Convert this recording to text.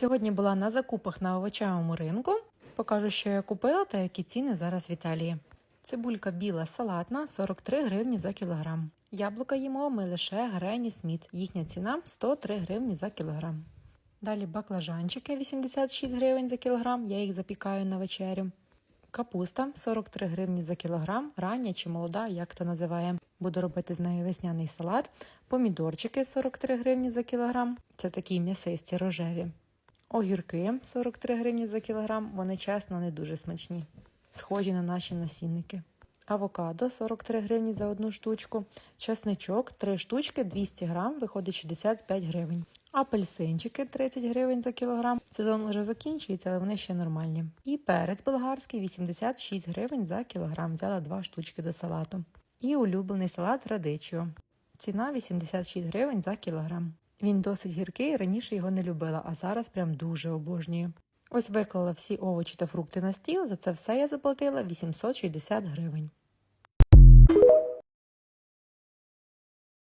Сьогодні була на закупах на овочевому ринку. Покажу, що я купила та які ціни зараз в Італії. Цибулька біла салатна 43 гривні за кілограм. Яблука їмо ми лише Грені Сміт. Їхня ціна 103 гривні за кілограм. Далі баклажанчики 86 гривень за кілограм. Я їх запікаю на вечерю. Капуста 43 гривні за кілограм, рання чи молода, як то називає. Буду робити з нею весняний салат. Помідорчики 43 гривні за кілограм. Це такі м'ясисті рожеві. Огірки 43 гривні за кілограм. Вони чесно не дуже смачні. Схожі на наші насінники. Авокадо 43 гривні за одну штучку. Чесничок 3 штучки 200 грам, виходить 65 гривень. Апельсинчики 30 гривень за кілограм. Сезон вже закінчується, але вони ще нормальні. І перець болгарський 86 гривень за кілограм. Взяла 2 штучки до салату. І улюблений салат радичіо. Ціна 86 гривень за кілограм. Він досить гіркий, раніше його не любила, а зараз прям дуже обожнюю. Ось виклала всі овочі та фрукти на стіл. За це все я заплатила 860 гривень.